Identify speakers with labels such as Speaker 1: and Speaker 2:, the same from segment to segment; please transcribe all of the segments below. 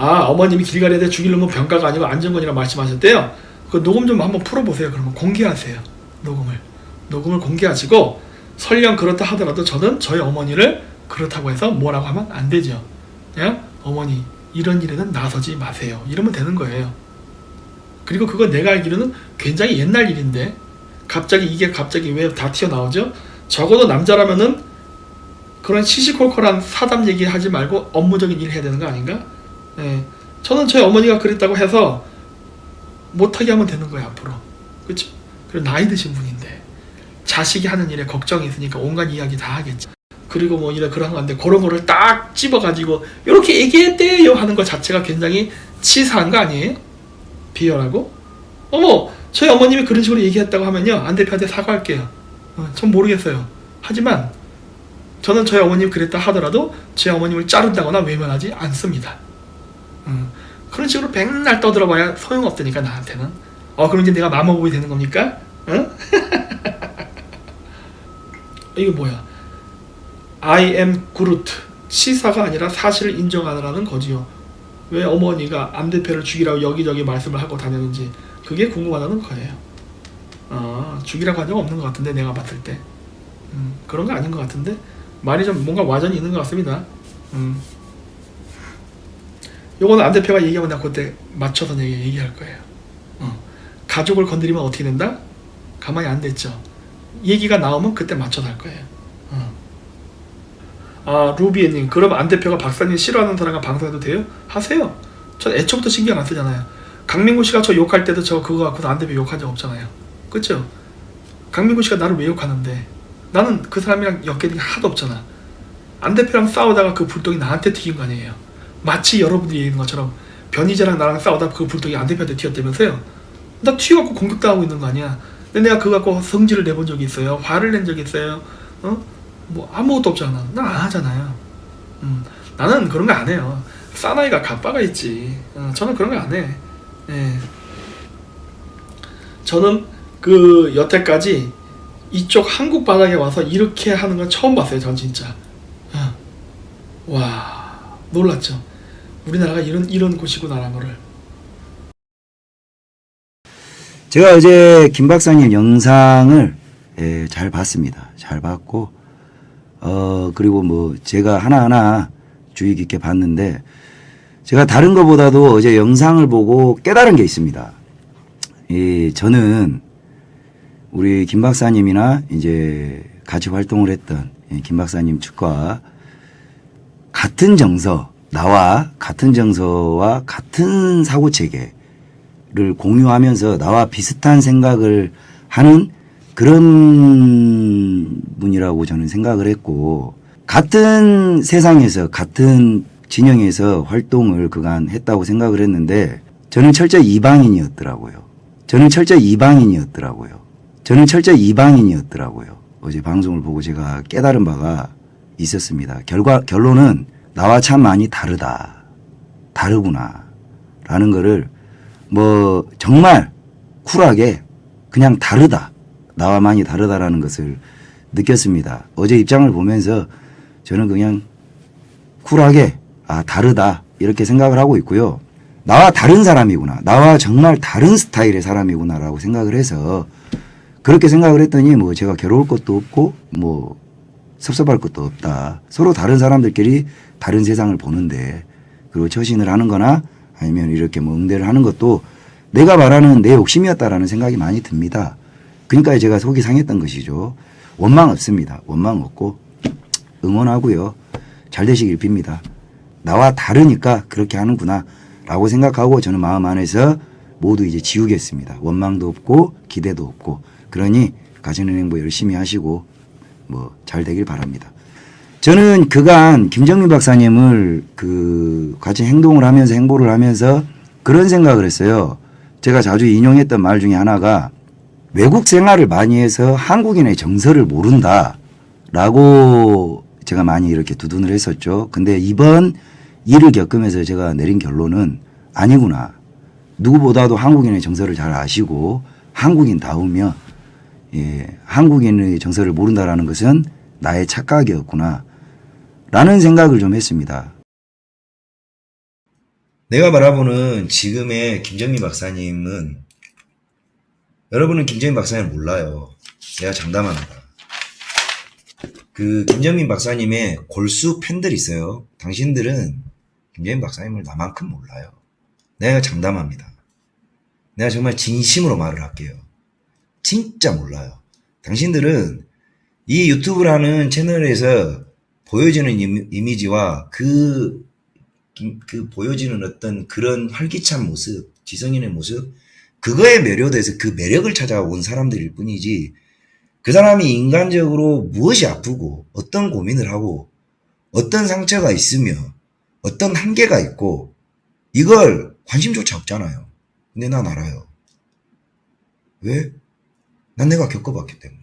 Speaker 1: 아 어머님이 길가리에 죽일 놈은 병가가 아니고 안정권이라 말씀하셨대요. 그 녹음 좀 한번 풀어보세요. 그러면 공개하세요. 녹음을 녹음을 공개하시고 설령 그렇다 하더라도 저는 저희 어머니를 그렇다고 해서 뭐라고 하면 안 되죠. 그냥 어머니 이런 일에는 나서지 마세요. 이러면 되는 거예요. 그리고 그거 내가 알기로는 굉장히 옛날 일인데 갑자기 이게 갑자기 왜 다 튀어나오죠? 적어도 남자라면은 그런 시시콜콜한 사담 얘기 하지 말고 업무적인 일 해야 되는 거 아닌가? 예. 저는 저희 어머니가 그랬다고 해서 못하게 하면 되는 거예요 앞으로. 그렇죠? 그리고 나이 드신 분인데 자식이 하는 일에 걱정이 있으니까 온갖 이야기 다 하겠지 그리고 뭐 이래 그런 건데 그런 거를 딱 집어가지고 이렇게 얘기했대요 하는 것 자체가 굉장히 치사한 거 아니에요? 비열하고? 어머 저희 어머님이 그런 식으로 얘기했다고 하면요. 안 대표한테 사과할게요. 어, 전 모르겠어요. 하지만 저는 저희 어머님 그랬다 하더라도 제 어머님을 자른다거나 외면하지 않습니다 음, 그런 식으로 맨날 떠들어봐야 소용없으니까 나한테는. 어 그럼 이제 내가 마모보이 되는 겁니까? 응? 이게 뭐야? I am Groot. 치사가 아니라 사실을 인정하라는 거지요. 왜 어머니가 안 대표를 죽이라고 여기저기 말씀을 하고 다녔는지 그게 궁금하다는 거예요. 아 죽이라고 한 적 없는 것 같은데 내가 봤을 때. 음, 그런 거 아닌 것 같은데? 말이 좀 뭔가 와전이 있는 것 같습니다. 음. 요거는 안 대표가 얘기하면 내가 그때 맞춰서 얘기할 거예요. 어. 가족을 건드리면 어떻게 된다? 가만히 안 됐죠. 얘기가 나오면 그때 맞춰서 할 거예요. 어. 아 루비에님 그럼 안 대표가 박사님 싫어하는 사람과 방송해도 돼요? 하세요. 전 애초부터 신경 안 쓰잖아요. 강민구 씨가 저 욕할 때도 저 그거 갖고 안 대표 욕한 적 없잖아요. 그쵸? 강민구 씨가 나를 왜 욕하는데 나는 그 사람이랑 엮이는 게 하나도 없잖아. 안 대표랑 싸우다가 그 불똥이 나한테 튀긴 거 아니에요. 마치 여러분들이 얘기하는 것처럼 변희재랑 나랑 싸우다 그 불똥이 안 대표한테 튀었다면서요? 나 튀어갖고 공격당하고 있는 거 아니야? 근데 내가 그거 갖고 성질을 내본 적이 있어요? 화를 낸 적이 있어요? 어? 뭐 아무것도 없잖아. 나 안 하잖아요. 음, 나는 그런 거 안 해요. 사나이가 갑바가 있지. 어, 저는 그런 거 안 해. 예. 저는 그 여태까지 이쪽 한국 바닥에 와서 이렇게 하는 건 처음 봤어요. 전 진짜. 어. 와 놀랐죠. 우리나라가 이런 이런 곳이구나라는 거를.
Speaker 2: 제가 어제 김 박사님 영상을 예, 잘 봤습니다. 잘 봤고 어 그리고 뭐 제가 하나하나 주의 깊게 봤는데 제가 다른 것보다도 어제 영상을 보고 깨달은 게 있습니다. 이 저는 우리 김 박사님이나 이제 같이 활동을 했던 예, 김 박사님 측과 같은 정서 나와 같은 정서와 같은 사고 체계를 공유하면서 나와 비슷한 생각을 하는 그런 분이라고 저는 생각을 했고 같은 세상에서 같은 진영에서 활동을 그간 했다고 생각을 했는데 저는 철저히 이방인이었더라고요. 저는 철저히 이방인이었더라고요. 저는 철저히 이방인이었더라고요. 어제 방송을 보고 제가 깨달은 바가 있었습니다. 결과 결론은 나와 참 많이 다르다. 다르구나. 라는 거를 뭐 정말 쿨하게 그냥 다르다. 나와 많이 다르다라는 것을 느꼈습니다. 어제 입장을 보면서 저는 그냥 쿨하게 아, 다르다. 이렇게 생각을 하고 있고요. 나와 다른 사람이구나. 나와 정말 다른 스타일의 사람이구나라고 생각을 해서 그렇게 생각을 했더니 뭐 제가 괴로울 것도 없고 뭐 섭섭할 것도 없다. 서로 다른 사람들끼리 다른 세상을 보는데 그리고 처신을 하는 거나 아니면 이렇게 뭐 응대를 하는 것도 내가 말하는 내 욕심이었다라는 생각이 많이 듭니다. 그러니까 제가 속이 상했던 것이죠. 원망 없습니다. 원망 없고 응원하고요. 잘 되시길 빕니다. 나와 다르니까 그렇게 하는구나 라고 생각하고 저는 마음 안에서 모두 이제 지우겠습니다. 원망도 없고 기대도 없고 그러니 행보 열심히 하시고 뭐 잘 되길 바랍니다. 저는 그간 김정민 박사님을 그 같이 행동을 하면서 행보를 하면서 그런 생각을 했어요. 제가 자주 인용했던 말 중에 하나가 외국 생활을 많이 해서 한국인의 정서를 모른다. 라고 제가 많이 이렇게 두둔을 했었죠. 근데 이번 일을 겪으면서 제가 내린 결론은 아니구나. 누구보다도 한국인의 정서를 잘 아시고 한국인 다우며 예, 한국인의 정서를 모른다라는 것은 나의 착각이었구나. 라는 생각을 좀 했습니다. 내가 바라보는 지금의 김정민 박사님은 여러분은 김정민 박사님 몰라요. 내가 장담합니다. 그 김정민 박사님의 골수 팬들 있어요. 당신들은 김정민 박사님을 나만큼 몰라요. 내가 장담합니다. 내가 정말 진심으로 말을 할게요. 진짜 몰라요. 당신들은 이 유튜브라는 채널에서 보여지는 이미- 이미지와 그, 그 보여지는 어떤 그런 활기찬 모습, 지성인의 모습, 그거에 매료돼서 그 매력을 찾아온 사람들일 뿐이지, 그 사람이 인간적으로 무엇이 아프고, 어떤 고민을 하고, 어떤 상처가 있으며, 어떤 한계가 있고, 이걸 관심조차 없잖아요. 근데 난 알아요. 왜? 난 내가 겪어봤기 때문에.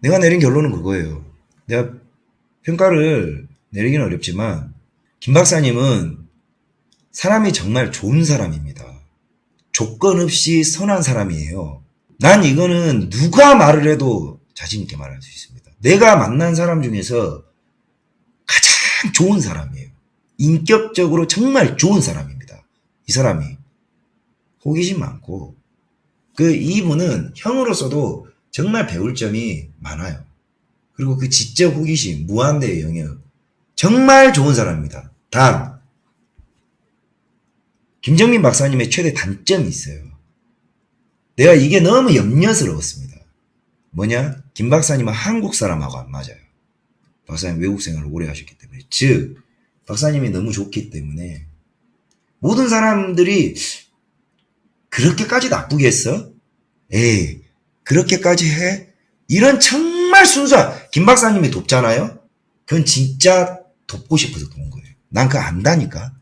Speaker 2: 내가 내린 결론은 그거예요. 내가 평가를 내리기는 어렵지만, 김 박사님은 사람이 정말 좋은 사람입니다. 조건 없이 선한 사람이에요. 난 이거는 누가 말을 해도 자신있게 말할 수 있습니다. 내가 만난 사람 중에서 가장 좋은 사람이에요. 인격적으로 정말 좋은 사람입니다. 이 사람이. 호기심 많고, 그 이분은 형으로서도 정말 배울 점이 많아요. 그리고 그 지적 호기심, 무한대의 영역. 정말 좋은 사람입니다. 단, 김정민 박사님의 최대 단점이 있어요. 내가 이게 너무 염려스러웠습니다. 뭐냐? 김 박사님은 한국 사람하고 안 맞아요. 박사님 외국 생활을 오래 하셨기 때문에. 즉, 박사님이 너무 좋기 때문에 모든 사람들이 그렇게까지 나쁘겠어? 에이, 그렇게까지 해? 이런 정말 순수한, 김 박사님이 돕잖아요? 그건 진짜 돕고 싶어서 도운 거예요. 난 그거 안다니까.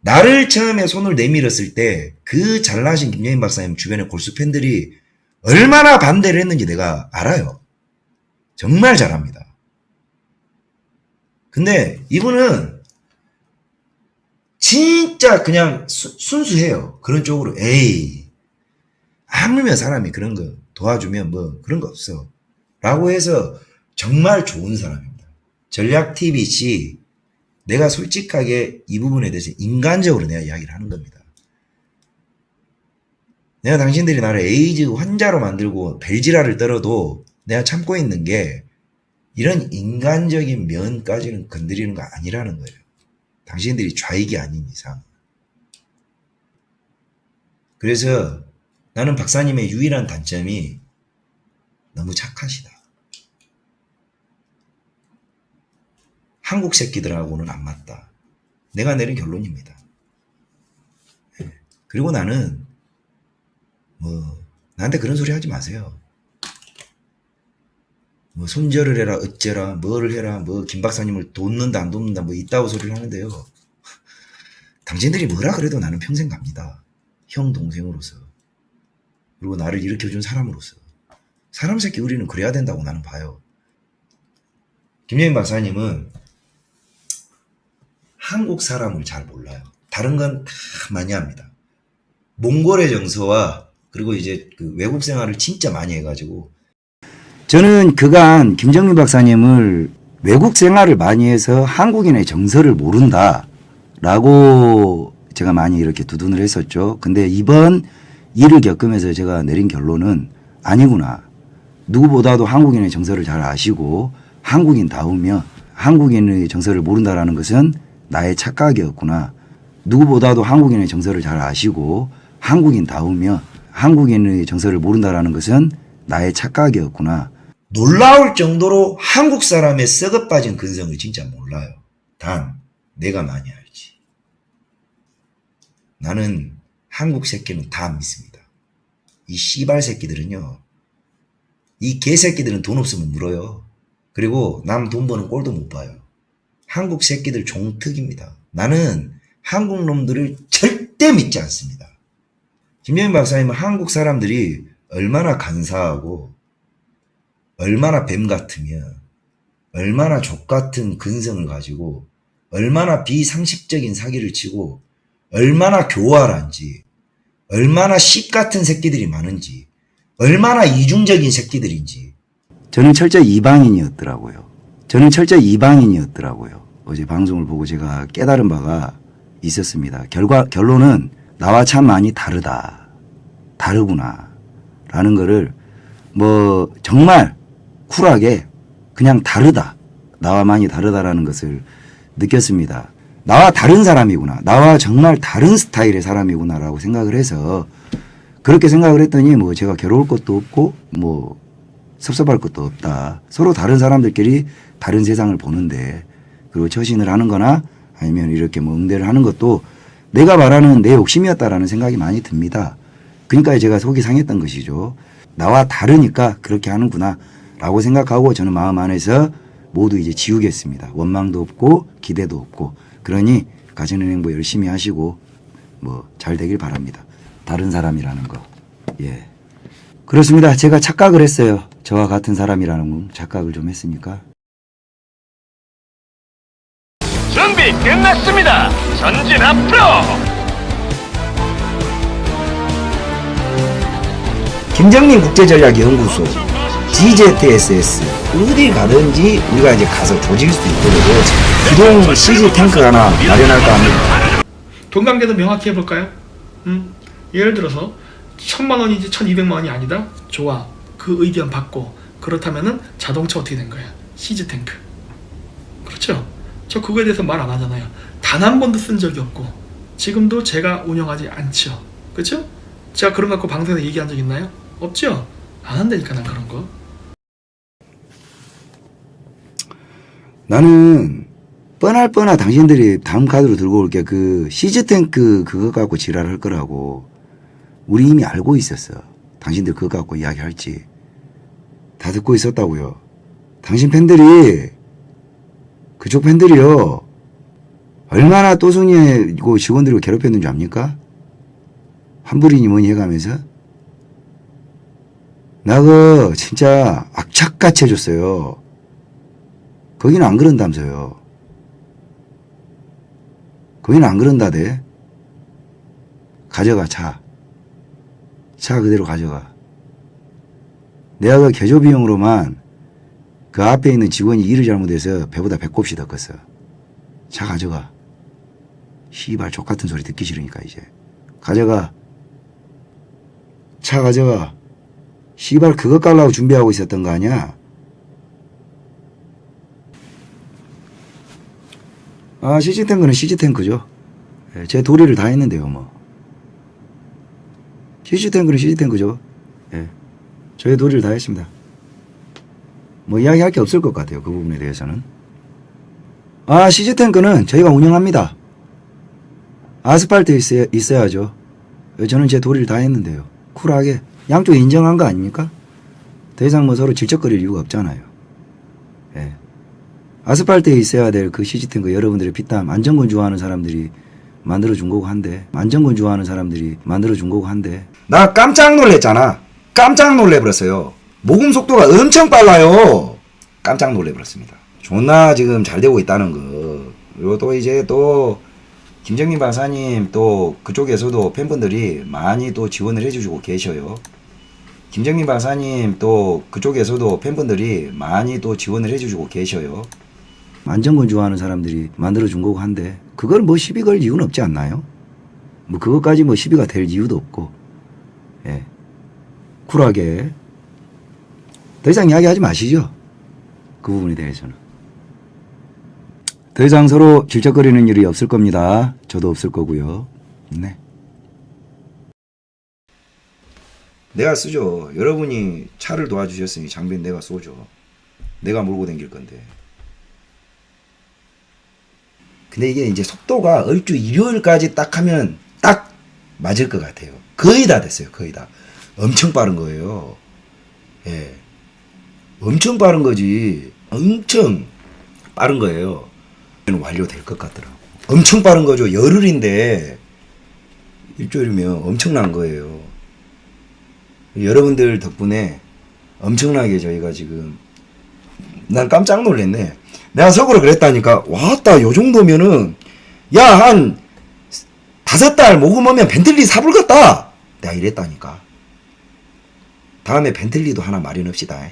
Speaker 2: 나를 처음에 손을 내밀었을 때 그 잘나신 김영인 박사님 주변의 골수 팬들이 얼마나 반대를 했는지 내가 알아요. 정말 잘합니다. 근데 이분은 진짜 그냥 수- 순수해요. 그런 쪽으로 에이 아무면 사람이 그런 거 도와주면 뭐 그런 거 없어. 라고 해서 정말 좋은 사람입니다. 전략TVC 내가 솔직하게 이 부분에 대해서 인간적으로 내가 이야기를 하는 겁니다. 내가 당신들이 나를 에이즈 환자로 만들고 벨지라를 떨어도 내가 참고 있는 게 이런 인간적인 면까지는 건드리는 거 아니라는 거예요. 당신들이 좌익이 아닌 이상. 그래서 나는 박사님의 유일한 단점이 너무 착하시다. 한국 새끼들하고는 안 맞다. 내가 내린 결론입니다. 예. 그리고 나는 뭐 나한테 그런 소리 하지 마세요. 뭐 손절을 해라 어째라 뭐를 해라 뭐 김 박사님을 돕는다 안 돕는다 뭐 이따고 소리를 하는데요. 당신들이 뭐라 그래도 나는 평생 갑니다. 형 동생으로서 그리고 나를 일으켜준 사람으로서 사람 새끼 우리는 그래야 된다고 나는 봐요. 김영인 박사님은 한국 사람을 잘 몰라요. 다른 건 다 많이 합니다. 몽골의 정서와 그리고 이제 그 외국 생활을 진짜 많이 해가지고 저는 그간 김정민 박사님을 외국 생활을 많이 해서 한국인의 정서를 모른다라고 제가 많이 이렇게 두둔을 했었죠. 근데 이번 일을 겪으면서 제가 내린 결론은 아니구나. 누구보다도 한국인의 정서를 잘 아시고 한국인다우며 한국인의 정서를 모른다라는 것은 나의 착각이었구나. 누구보다도 한국인의 정서를 잘 아시고 한국인다우며 한국인의 정서를 모른다라는 것은 나의 착각이었구나. 놀라울 정도로 한국 사람의 썩어 빠진 근성을 진짜 몰라요. 단 내가 많이 알지. 나는 한국 새끼는 다 믿습니다. 이 씨발 새끼들은요. 이 개새끼들은 돈 없으면 물어요. 그리고 남 돈 버는 꼴도 못 봐요. 한국 새끼들 종특입니다. 나는 한국 놈들을 절대 믿지 않습니다. 김영인 박사님은 한국 사람들이 얼마나 간사하고 얼마나 뱀 같으며 얼마나 족 같은 근성을 가지고 얼마나 비상식적인 사기를 치고 얼마나 교활한지 얼마나 씨 같은 새끼들이 많은지 얼마나 이중적인 새끼들인지 저는 철저히 이방인이었더라고요. 저는 철저히 이방인이었더라고요. 어제 방송을 보고 제가 깨달은 바가 있었습니다. 결과 결론은 나와 참 많이 다르다. 다르구나. 라는 거를 뭐 정말 쿨하게 그냥 다르다. 나와 많이 다르다라는 것을 느꼈습니다. 나와 다른 사람이구나. 나와 정말 다른 스타일의 사람이구나라고 생각을 해서 그렇게 생각을 했더니 뭐 제가 괴로울 것도 없고 뭐 섭섭할 것도 없다. 서로 다른 사람들끼리 다른 세상을 보는데 그리고 처신을 하는 거나 아니면 이렇게 뭐 응대를 하는 것도 내가 말하는 내 욕심이었다라는 생각이 많이 듭니다. 그러니까 제가 속이 상했던 것이죠. 나와 다르니까 그렇게 하는구나 라고 생각하고 저는 마음 안에서 모두 이제 지우겠습니다. 원망도 없고 기대도 없고 그러니 행보 열심히 하시고 뭐 잘 되길 바랍니다. 다른 사람이라는 거. 예. 그렇습니다. 제가 착각을 했어요. 저와 같은 사람이라는 착각을 좀 했으니까.
Speaker 3: 준비 끝났습니다. 전진 앞으로.
Speaker 2: 김정민 국제전략연구소 GZSS 어디 가든지 우리가 이제 가서 조질 수 있도록 기동 CG 탱크 하나 마련할까 합니다.
Speaker 1: 동관계도 명확히 해볼까요? 음, 예를 들어서 천만 원이지 천이백만 원이 아니다. 좋아. 그 의견 받고 그렇다면은 자동차 어떻게 된 거야? 시즈 탱크. 그렇죠? 저 그거에 대해서 말 안 하잖아요. 단 한 번도 쓴 적이 없고 지금도 제가 운영하지 않죠. 그렇죠? 제가 그런 거 갖고 방송에서 얘기한 적 있나요? 없죠? 안 한다니까 난 그런 거.
Speaker 2: 나는 뻔할 뻔하 당신들이 다음 카드로 들고 올게 그 시즈 탱크 그거 갖고 지랄할 거라고 우리 이미 알고 있었어. 당신들 그거 갖고 이야기할지 다 듣고 있었다고요. 당신 팬들이 그쪽 팬들이요 얼마나 또순이고 직원들을 괴롭혔는 줄 압니까? 환불이니 뭐니 해가면서 나그 진짜 악착같이 해줬어요. 거기는 안 그런다면서요. 거기는 안 그런다대. 가져가, 차. 차 그대로 가져가. 내가 그 개조 비용으로만 그 앞에 있는 직원이 일을 잘못해서 배보다 배꼽시 더 컸어. 차 가져가. 시발 족 같은 소리 듣기 싫으니까 이제. 가져가. 차 가져가. 시발 그것 깔라고 준비하고 있었던 거 아니야? 아, 시즈탱크는 시즈탱크죠. 예, 제 도리를 다 했는데요, 뭐. 시즈탱크는 시즈탱크죠. 예. 저의 도리를 다 했습니다. 뭐 이야기할 게 없을 것 같아요, 그 부분에 대해서는. 아, 시즈탱크는 저희가 운영합니다. 아스팔트에 있어야, 있어야죠. 저는 제 도리를 다 했는데요. 쿨하게. 양쪽 인정한 거 아닙니까? 더 이상 뭐 서로 질척거릴 이유가 없잖아요. 예. 아스팔트에 있어야 될 그 시지탱크 여러분들의 피땀 안전권 좋아하는 사람들이 만들어준 거고 한데 안전권 좋아하는 사람들이 만들어준 거고 한데. 나 깜짝 놀랐잖아. 깜짝 놀래버렸어요. 모금 속도가 엄청 빨라요. 깜짝 놀래버렸습니다. 존나 지금 잘 되고 있다는 거. 그리고 또 이제 또 김정민 박사님 또 그쪽에서도 팬분들이 많이 또 지원을 해주시고 계셔요. 김정민 박사님 또 그쪽에서도 팬분들이 많이 또 지원을 해주시고 계셔요. 안전권 좋아하는 사람들이 만들어준 거고 한데 그걸 뭐 시비 걸 이유는 없지 않나요? 뭐 그것까지 뭐 시비가 될 이유도 없고 예 쿨하게 더 이상 이야기하지 마시죠. 그 부분에 대해서는 더 이상 서로 질척거리는 일이 없을 겁니다. 저도 없을 거고요. 네. 내가 쓰죠. 여러분이 차를 도와주셨으니 장비는 내가 쏘죠. 내가 몰고 다닐 건데. 근데 이게 이제 속도가 얼주 일요일까지 딱 하면 딱 맞을 것 같아요. 거의 다 됐어요. 거의 다. 엄청 빠른 거예요. 예. 엄청 빠른 거지. 엄청 빠른 거예요. 완료될 것 같더라고. 엄청 빠른 거죠. 열흘인데 일주일이면 엄청난 거예요. 여러분들 덕분에 엄청나게 저희가 지금 난 깜짝 놀랐네. 내가 속으로 그랬다니까. 왔다 요 정도면은 야 한 다섯 달 모금하면 벤틀리 사불 같다. 내가 이랬다니까. 다음에 벤틀리도 하나 마련합시다.